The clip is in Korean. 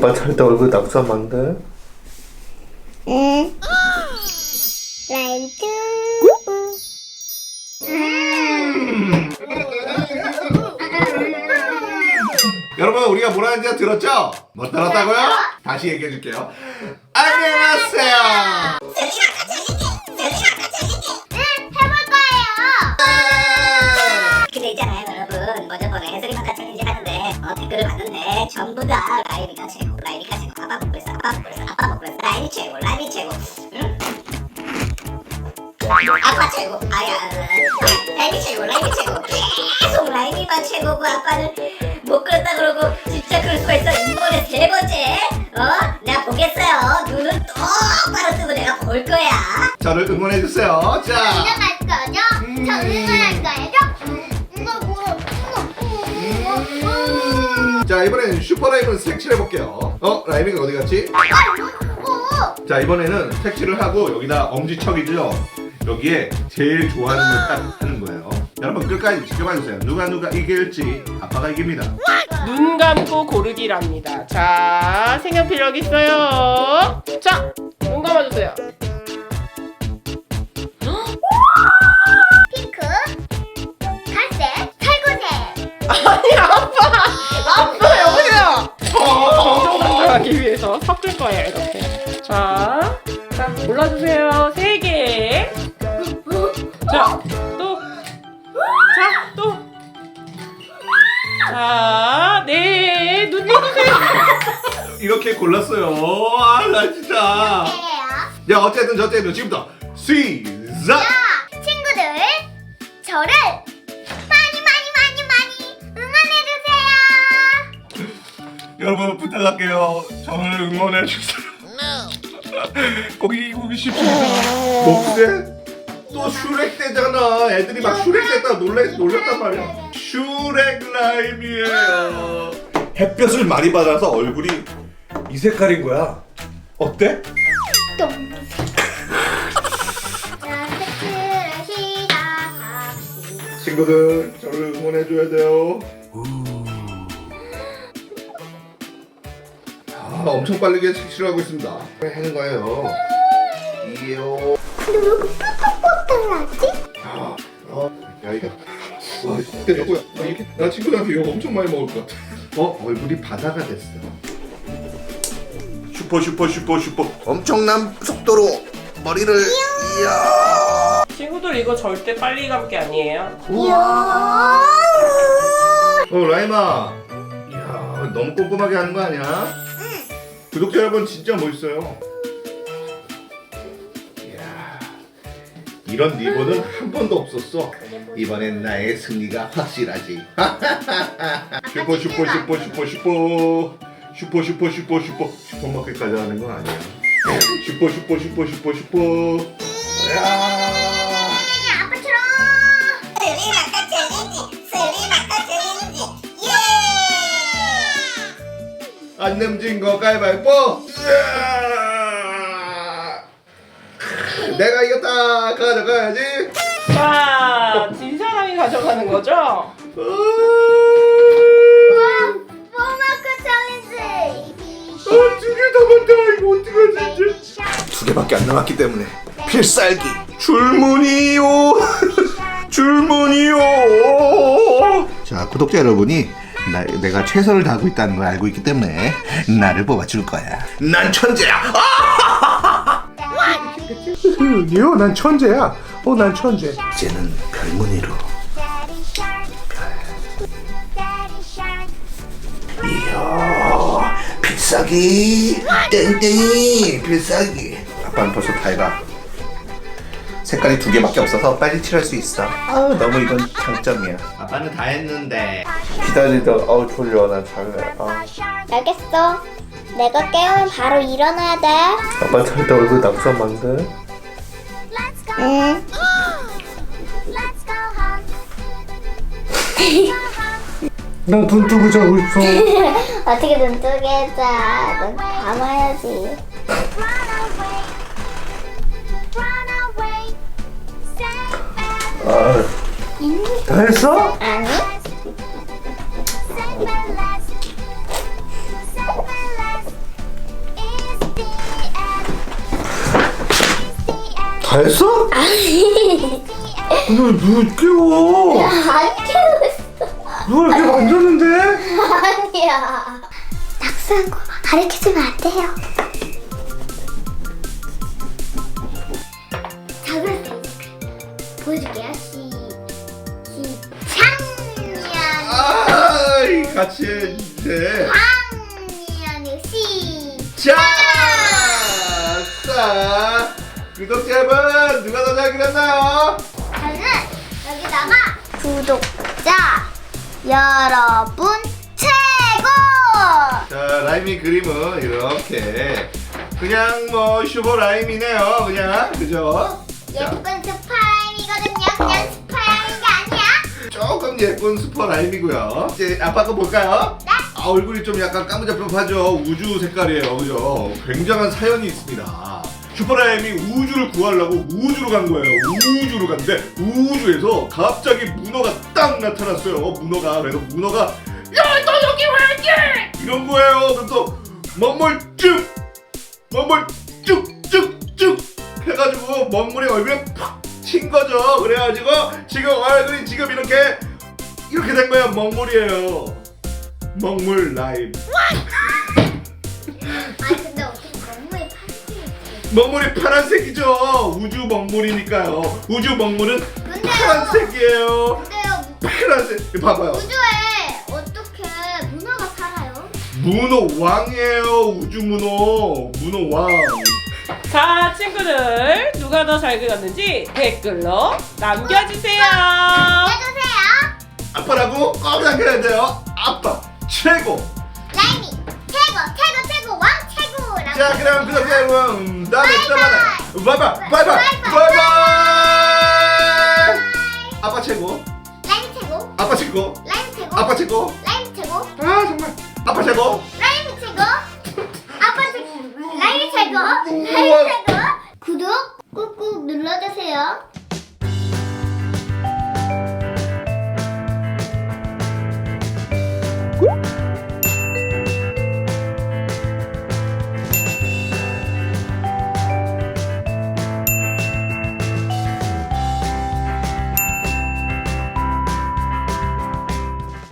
아빠 잘때 얼굴 낙서만데? 응. 라이트. 여러분 우리가 뭐라 하는지 들었죠? 못 들었다고요? 다시 얘기해 줄게요. 안녕하세요. 해볼 거예요. 근데 있잖아요 여러분 뭐 저번에 해설이만카 챌린지 하는데 어, 댓글을 봤는데 전부 다 라이비가 최고. 라이비가 최고. 아빠 먹고 있어. 아빠 먹고 있어. 아빠 먹고 있어. 라이비 최고. 라이비 최고. 응? 아빠 최고. 아야. 라이비 최고. 라이비 최고. 계속 라이비만 최고고 아빠는 못 그랬다 그러고 진짜 그럴 수가 있어 이번에 세 번째 어? 내가 보겠어요. 눈은 똑바로 뜨고 내가 볼 거야. 저를 응원해 주세요. 자. 인정할 거죠? 저 응원할 자 이번엔 슈퍼라이브는 색칠해 볼게요. 어 라이비가 어디 갔지? 아. 자 이번에는 색칠을 하고 여기다 엄지척이죠. 여기에 제일 좋아하는 걸딱 하는 거예요. 여러분 끝까지 지켜봐 주세요. 누가 누가 이길지 아빠가 이깁니다. 눈 감고 고르기랍니다. 자, 색연필 여기 있어요. 자, 눈 감아주세요. 핑크. 갈색. 살구색. 아니, 아빠! 아빠! 정정당당하기 위해서 섞을 거예요, 이렇게. 자, 자, 골라주세요. 세 개. 자, 또. 자, 또. 자, 네, 눈 떠주세요. 이렇게 골랐어요. 아 나 진짜. 야 어쨌든 저쨌든 지금부터 시작. 여러분 부탁할게요. 저를 응원해 주세요. 꼭 이기고 싶습니다. 목세? 또 슈렉 때잖아. 애들이 막 슈렉 때다 놀래 놀렸단 말이야. 슈렉 라임이에요. 햇볕을 많이 받아서 얼굴이 이 색깔인 거야. 어때? 친구들 저를 응원해 줘야 돼요. 아, 엄청 빠르게 색칠하고 있습니다. 왜 하는 거예요? 이요. 근데 왜 이렇게 뽀뽀뽀뽀 나지? 아, 어, 야 이거. 와, 근데 여보야, 나 이렇게 나 친구들한테 욕 엄청 많이 먹을 것 같아. 어, 얼굴이 바다가 됐어. 슈퍼 슈퍼 슈퍼 슈퍼. 엄청난 속도로 머리를 이야. 친구들, 이거 절대 빨리 감기 아니에요? 이야. 어 라이마 이야 너무 꼼꼼하게 하는 거 아니야? 구독자 여러분 진짜 멋있어요. 이야 이런 리본은 한 번도 없었어. 이번엔 나의 승리가 확실하지. 슈퍼 슈퍼 슈퍼 슈퍼 슈퍼 슈퍼 슈퍼 슈퍼 슈퍼 슈퍼마켓까지 하는 건 아니야. 슈퍼 슈퍼 슈퍼 슈퍼 슈퍼. 야 안 넘진 거 가위바위보 으아! 내가 이겼다 가져가야지 자, 진 사람이 가져가는 거죠? 아! 뽀마크 챌린지. 두개더 간다 이거 어떡하지 이제 두 개밖에 안 남았기 때문에 필살기 줄무늬요 줄무늬요 자 구독자 여러분이 나, 내가 최선을 다하고 있다는 걸 알고 있기 때문에 나를 뽑아줄 거야. 난 천재야. 아니요, 난 천재야. 어, 난 천재. 이제는 별무늬로. 이야 필살기. 땡땡이 필살기. 아빠는 벌써 다 해가 색깔이 두 개밖에 없어서 빨리 칠할 수 있어 아 너무 이건 장점이야 아빠는 다 했는데 기다리다, 아우, 졸려. 난 잘래. 아. 알겠어. 내가 깨우면 바로 일어나야 돼. 아빠 잘때 얼굴 낙서만데? 응. 나 눈 뜨고 자고 있어. 어떻게 눈 뜨게 해자. 눈 감아야지. 다 했어? 아니. 다 했어? 아니. 누가 깨워? 안 깨웠어. 누가 이렇게 만졌는데? 아니야. 낙서한 거 가르쳐주면 안 돼요. 작은 보여줄게요. 같이 해 이제. 창년이 시 자, 자, 구독자 여러분 누가 더 잘 그렸나요? 저는 여기다가 구독자 여러분 최고 자, 라임이 그림은 이렇게 그냥 뭐 슈퍼 라임이네요, 그냥 그죠? 예쁜 스파라임이거든요 그냥 조금 예쁜 슈퍼 라임이고요. 이제 아빠 거 볼까요? 네. 아, 얼굴이 좀 약간 까무잡잡하죠. 우주 색깔이에요, 그죠? 굉장한 사연이 있습니다. 슈퍼라임이 우주를 구하려고 우주로 간 거예요. 우주로 갔는데 우주에서 갑자기 문어가 딱 나타났어요. 문어가 그래서 문어가 야 너 여기 왜 있지? 이런 거예요. 그럼 또 먹물 쭉 먹물 쭉쭉쭉 해가지고 먹물이 얼굴에 그래가지고 지금 얼굴이 지금 이렇게 이렇게 된 거야. 먹물이에요. 먹물 라임. 아니 근데 어떻게 너무해 파란색이 먹물이 파란색이죠. 우주 먹물이니까요. 우주 먹물은 근데요 파란색이에요. 근데요 파란색. 이거 봐봐요. 우주에 어떻게 문어가 살아요? 문어 왕이에요. 우주 문어. 문어 왕. 자, 친구들 누가 더 잘 그렸는지 댓글로 남겨주세요. 해주세요 아빠라고 꼭 남겨야 돼요. 아빠 최고. 라임이 최고 최고 최고 왕 최고라고 자 그럼 구독자 여러분 다음에 또 만나요. 바이바이 바이바이 바이바이. 아빠 최고. 라임이 최고 아빠 최고. 라임이 최고 아빠 최고. 라임이 최고 아 정말. 아빠 최고. 최고 라임이 최고 구독 꾹꾹 눌러주세요